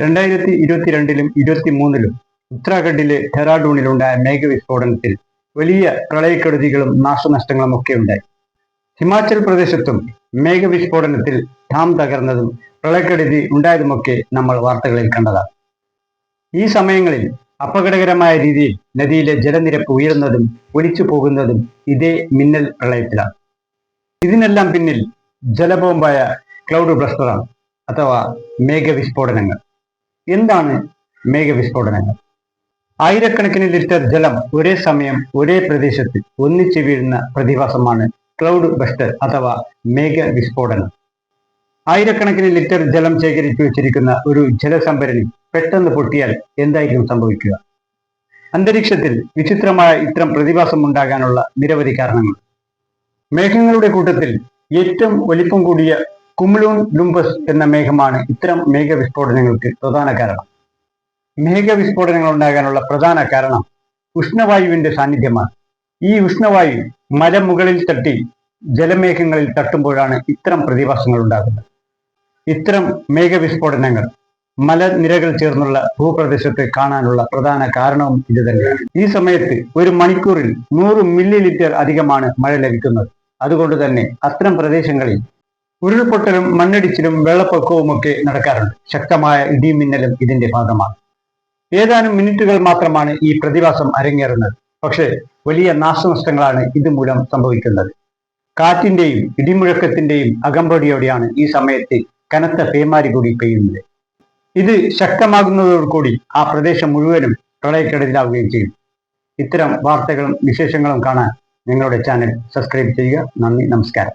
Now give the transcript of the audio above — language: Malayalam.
രണ്ടായിരത്തി ഇരുപത്തിരണ്ടിലും ഇരുപത്തി മൂന്നിലും ഉത്തരാഖണ്ഡിലെ ഡെറാഡൂണിലുണ്ടായ മേഘവിസ്ഫോടനത്തിൽ വലിയ പ്രളയക്കെടുതികളും നാശനഷ്ടങ്ങളും ഒക്കെ ഉണ്ടായി ഹിമാചൽ പ്രദേശത്തും മേഘവിസ്ഫോടനത്തിൽ ഡാം തകർന്നതും പ്രളയക്കെടുതി ഉണ്ടായതുമൊക്കെ നമ്മൾ വാർത്തകളിൽ കണ്ടതാണ്. ഈ സമയങ്ങളിൽ അപകടകരമായ രീതിയിൽ നദിയിലെ ജലനിരപ്പ് ഉയരുന്നതും ഒലിച്ചു പോകുന്നതും ഇതേ മിന്നൽ പ്രളയത്തിലാണ്. ഇതിനെല്ലാം പിന്നിൽ ജലബോംബായ ക്ലൗഡ് ബ്ലസ്റ്ററാണ് അഥവാ മേഘവിസ്ഫോടനങ്ങൾ. എന്താണ് മേഘവിസ്ഫോടനങ്ങൾ? ആയിരക്കണക്കിന് ലിറ്റർ ജലം ഒരേ സമയം ഒരേ പ്രദേശത്ത് ഒന്നിച്ചു വീഴുന്ന പ്രതിഭാസമാണ് ക്ലൗഡ് ബസ്റ്റർ അഥവാ മേഘ വിസ്ഫോടനം ആയിരക്കണക്കിന് ലിറ്റർ ജലം ശേഖരിച്ചു വെച്ചിരിക്കുന്ന ഒരു ജലസംഭരണി പെട്ടെന്ന് പൊട്ടിയാൽ എന്തായിരിക്കും സംഭവിക്കുക? അന്തരീക്ഷത്തിൽ വിചിത്രമായ ഇത്തരം പ്രതിഭാസം ഉണ്ടാകാനുള്ള നിരവധി കാരണങ്ങൾ. മേഘങ്ങളുടെ കൂട്ടത്തിൽ ഏറ്റവും വലിപ്പം കൂടിയ കുമുലൂൺ ലുംബസ് എന്ന മേഘമാണ് ഇത്തരം മേഘവിസ്ഫോടനങ്ങൾക്ക് പ്രധാന കാരണം. മേഘവിസ്ഫോടനങ്ങൾ ഉണ്ടാകാനുള്ള പ്രധാന കാരണം ഉഷ്ണവായുവിന്റെ സാന്നിധ്യമാണ്. ഈ ഉഷ്ണവായു മലമുകളിൽ തട്ടി ജലമേഘങ്ങളിൽ തട്ടുമ്പോഴാണ് ഇത്തരം പ്രതിഭാസങ്ങൾ ഉണ്ടാകുന്നത്. ഇത്തരം മേഘവിസ്ഫോടനങ്ങൾ മലനിരകൾ ചേർന്നുള്ള ഭൂപ്രദേശത്ത് കാണാനുള്ള പ്രധാന കാരണവും ഇത് തന്നെയാണ്. ഈ സമയത്ത് ഒരു മണിക്കൂറിൽ നൂറ് മില്ലി ലിറ്റർ അധികമാണ് മഴ ലഭിക്കുന്നത്. അതുകൊണ്ട് തന്നെ അത്തരം പ്രദേശങ്ങളിൽ ഉരുൾപൊട്ടലും മണ്ണിടിച്ചിലും വെള്ളപ്പൊക്കവും ഒക്കെ നടക്കാറുണ്ട്. ശക്തമായ ഇടിമിന്നലും ഇതിന്റെ ഭാഗമാണ്. ഏതാനും മിനിറ്റുകൾ മാത്രമാണ് ഈ പ്രതിഭാസം അരങ്ങേറുന്നത്. പക്ഷേ വലിയ നാശനഷ്ടങ്ങളാണ് ഇതുമൂലം സംഭവിക്കുന്നത്. കാറ്റിന്റെയും ഇടിമുഴക്കത്തിന്റെയും അകമ്പടിയോടെയാണ് ഈ സമയത്ത് കനത്ത പേമാരി കൂടി പെയ്യുന്നത്. ഇത് ശക്തമാകുന്നതോടുകൂടി ആ പ്രദേശം മുഴുവനും പ്രളയക്കെടുതിലാവുകയും ചെയ്യും. ഇത്തരം വാർത്തകളും വിശേഷങ്ങളും കാണാൻ നിങ്ങളുടെ ചാനൽ സബ്സ്ക്രൈബ് ചെയ്യുക. നന്ദി നമസ്കാരം.